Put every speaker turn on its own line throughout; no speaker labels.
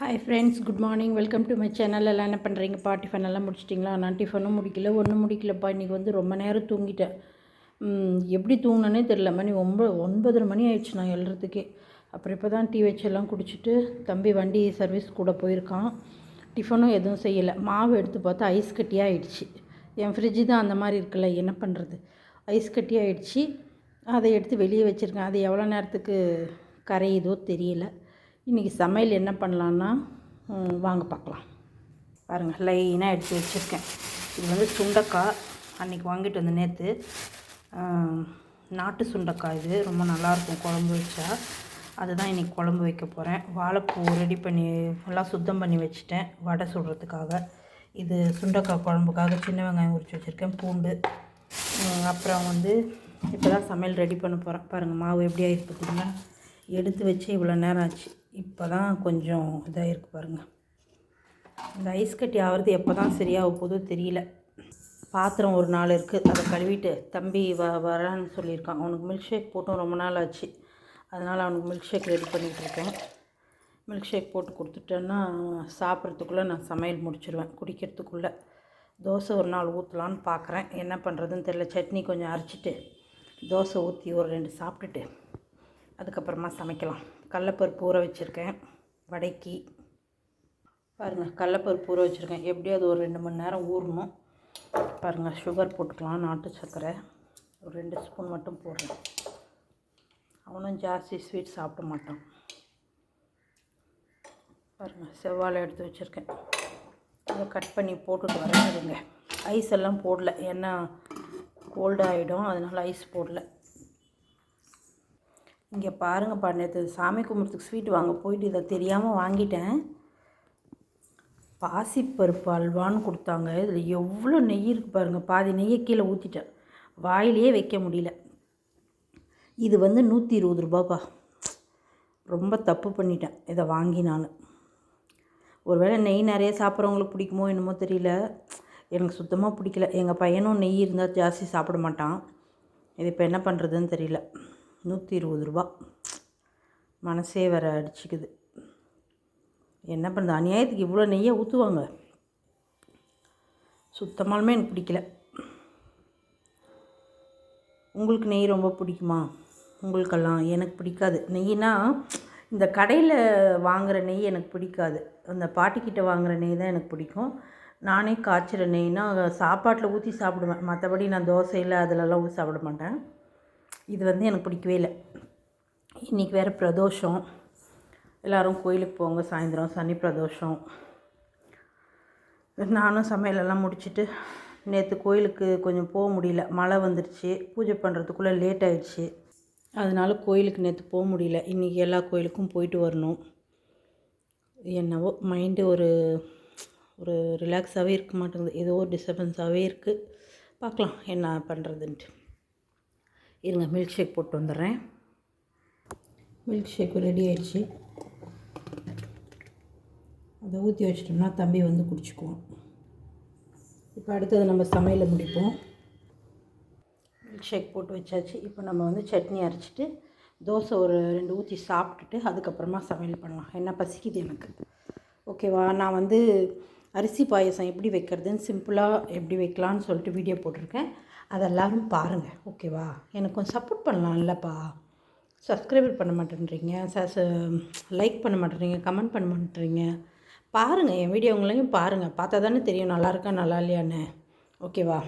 Hi friends good morning welcome to my channel எல்லாம் என்ன பண்ணுறீங்க பாட்டி ஃபன் எல்லாம் முடிச்சிட்டிங்களா? நான் டிஃபனும் முடிக்கல ஒன்றும் முடிக்கலப்பா. இன்றைக்கி வந்து ரொம்ப நேரம் தூங்கிட்டேன். எப்படி தூங்கினேனே தெரில மணி ஒம்ப ஒன்பதரை மணி ஆயிடுச்சு நான் எழுறதுக்கே. அப்புறம் இப்போ தான் டீ வச்செல்லாம் குடிச்சிட்டு தம்பி வண்டி சர்வீஸ் கூட போயிருக்கான். டிஃபனும் எதுவும் செய்யலை. மாவு எடுத்து பார்த்தா ஐஸ் கட்டியாக ஆயிடுச்சு. என் ஃப்ரிட்ஜு தான் அந்த மாதிரி இருக்குல்ல என்ன பண்ணுறது ஐஸ் கட்டி ஆயிடுச்சு. அதை எடுத்து வெளியே வச்சுருக்கேன். அது எவ்வளோ நேரத்துக்கு கரையுதோ தெரியல. இன்றைக்கி சமையல் என்ன பண்ணலான்னா வாங்க பார்க்கலாம். பாருங்கள் லைனாக எடுத்து வச்சுருக்கேன். இது வந்து சுண்டக்காய். அன்றைக்கி வாங்கிட்டு வந்த நேற்று நாட்டு சுண்டக்காய் இது. ரொம்ப நல்லாயிருக்கும் குழம்பு வச்சா. அதுதான் இன்றைக்கி குழம்பு வைக்க போகிறேன் வாழைப்பூ ரெடி பண்ணி ஃபுல்லாக சுத்தம் பண்ணி வச்சுட்டேன் வடை சுடுறதுக்காக. இது சுண்டக்காய் குழம்புக்காக சின்ன வெங்காயம் உரிச்சு வச்சுருக்கேன் பூண்டு. அப்புறம் வந்து இப்போ தான் சமையல் ரெடி பண்ண போகிறேன் பாருங்கள் மாவு எப்படி ஆயிருக்கு பார்த்தீங்களா எடுத்து வச்சு இவ்வளோ நேரம் ஆச்சு. இப்போ தான் கொஞ்சம் இதாக இருக்குது பாருங்கள் இந்த ஐஸ் கட்டி ஆகிறது எப்போ தான் சரியாக போதோ தெரியல. பாத்திரம் ஒரு நாள் இருக்குது அதை கழுவிட்டு தம்பி வ வரான்னு சொல்லியிருக்கான். அவனுக்கு மில்க் ஷேக் போட்டும் ரொம்ப நாள் ஆச்சு. அதனால் அவனுக்கு மில்க் ஷேக் ரெடி பண்ணிகிட்ருக்கேன் மில்க் ஷேக் போட்டு கொடுத்துட்டேன்னா சாப்பிட்றதுக்குள்ளே நான் சமையல் முடிச்சிடுவேன் குடிக்கிறதுக்குள்ளே. தோசை ஒரு நாள் ஊற்றலான்னு பார்க்குறேன் என்ன பண்ணுறதுன்னு தெரியல. சட்னி கொஞ்சம் அரைச்சிட்டு தோசை ஊற்றி ஒரு ரெண்டு சாப்பிட்டுட்டு அதுக்கப்புறமா சமைக்கலாம். கடலப்பருப்பு ஊற வச்சுருக்கேன். வடைக்கு. பாருங்கள் கடலப்பருப்பு ஊற வச்சுருக்கேன். எப்படியும் அது ஒரு ரெண்டு மணி நேரம் ஊறணும். பாருங்கள் சுகர் போட்டுக்கலாம் நாட்டு சர்க்கரை. ஒரு ரெண்டு ஸ்பூன் மட்டும் போடுறேன். அவனும் ஜாஸ்தி ஸ்வீட் சாப்பிட மாட்டான். பாருங்கள் செவ்வாழை எடுத்து வச்சுருக்கேன். அதை கட் பண்ணி போட்டுட்டு வரேன் இருங்க ஐஸ் எல்லாம் போடல. ஏன்னா கோல்டாகிடும் அதனால் ஐஸ் போடல. இங்கே பாருங்கப்பா நேற்று சாமி கும்பிட்றதுக்கு ஸ்வீட் வாங்க. போயிட்டு இதை தெரியாமல் வாங்கிட்டேன். பாசிப்பருப்பு அல்வான்னு கொடுத்தாங்க. இதில் எவ்வளோ நெய் இருக்குது பாருங்கள் பாதி நெய்யை கீழே ஊற்றிட்டேன் வாயிலேயே வைக்க முடியல. இது வந்து நூற்றி இருபது ரூபாப்பா. ரொம்ப தப்பு பண்ணிட்டேன் இதை வாங்கி நான் ஒருவேளை நெய் நிறைய சாப்பிட்றவங்களுக்கு பிடிக்குமோ என்னமோ தெரியல. எனக்கு சுத்தமாக பிடிக்கல. எங்கள் பையனும் நெய் இருந்தால் ஜாஸ்தி சாப்பிட மாட்டான். இது இப்போ என்ன பண்ணுறதுன்னு தெரியல. நூற்றி இருபது ரூபா. மனசே வேற அடிச்சுக்குது. என்ன பண்ணுறது? அநியாயத்துக்கு இவ்வளோ நெய்யை ஊற்றுவாங்க. சுத்தமாலுமே எனக்கு பிடிக்கல. உங்களுக்கு நெய் ரொம்ப பிடிக்குமா? உங்களுக்கெல்லாம் எனக்கு பிடிக்காது. நெய்னா இந்த கடையில் வாங்குகிற நெய் எனக்கு பிடிக்காது. அந்த பாட்டிக்கிட்ட வாங்குகிற நெய் தான் எனக்கு பிடிக்கும். நானே காய்ச்சிற நெய்னா சாப்பாட்டில் ஊற்றி சாப்பிடுவேன். மற்றபடி நான் தோசையில் அதிலலாம் ஊற்றி சாப்பிட மாட்டேன். இது வந்து எனக்கு பிடிக்கவே இல்லை. இன்றைக்கி வேறு பிரதோஷம். எல்லோரும் கோயிலுக்கு போங்க சாயந்தரம் சனி பிரதோஷம். நானும் சமையலெல்லாம் முடிச்சுட்டு நேற்று கோயிலுக்கு கொஞ்சம் போக முடியல. மழை வந்துடுச்சு பூஜை பண்ணுறதுக்குள்ளே லேட் ஆகிடுச்சு அதனால கோயிலுக்கு நேற்று போக முடியல. இன்றைக்கி எல்லா கோயிலுக்கும் போயிட்டு வரணும். என்னவோ மைண்டு ஒரு ஒரு ரிலாக்ஸாகவே இருக்க மாட்டேங்குது. ஏதோ ஒரு டிஸ்டர்பன்ஸாகவே இருக்குது பார்க்கலாம் என்ன பண்ணுறதுன்ட்டு இருங்க மில்க் ஷேக் போட்டு வந்துடுறேன். மில்க் ஷேக் ரெடி ஆயிடுச்சு. அதை ஊற்றி வச்சிட்டோம்னா தம்பி வந்து குடிச்சுக்குவான். இப்போ அடுத்தது நம்ம சமையலை முடிப்போம். மில்க் ஷேக் போட்டு வச்சாச்சு. இப்போ நம்ம வந்து சட்னி அரைச்சிட்டு தோசை ஒரு ரெண்டு ஊற்றி சாப்பிட்டுட்டு அதுக்கப்புறமா சமையல் பண்ணலாம். என்ன பசிக்குது எனக்கு. ஓகேவா? நான் வந்து அரிசி பாயசம் எப்படி வைக்கிறதுன்னு சிம்பிளாக எப்படி வைக்கலான்னு சொல்லிட்டு வீடியோ போட்டிருக்கேன். அதை பாருங்கள் ஓகேவா? எனக்கு கொஞ்சம் சப்போர்ட் பண்ணலாம் இல்லைப்பா சப்ஸ்கிரைபர் பண்ண மாட்டேன்றீங்க ச லைக் பண்ண மாட்டேறீங்க கமெண்ட் பண்ண மாட்டேறீங்க பாருங்கள் என் வீடியோங்களையும் பாருங்கள் பார்த்தா தானே தெரியும் நல்லா இருக்கா நல்லா இல்லையான்னு. ஓகேவா?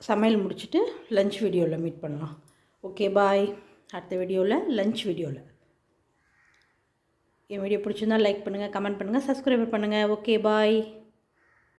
சமையல் முடிச்சுட்டு லஞ்ச் வீடியோவில் மீட் பண்ணலாம். ஓகே பாய் அடுத்த வீடியோவில் லஞ்ச் வீடியோவில் என் வீடியோ பிடிச்சிருந்தா லைக் பண்ணுங்கள் கமெண்ட் பண்ணுங்கள் சப்ஸ்கிரைபர் பண்ணுங்கள் ஓகே பாய்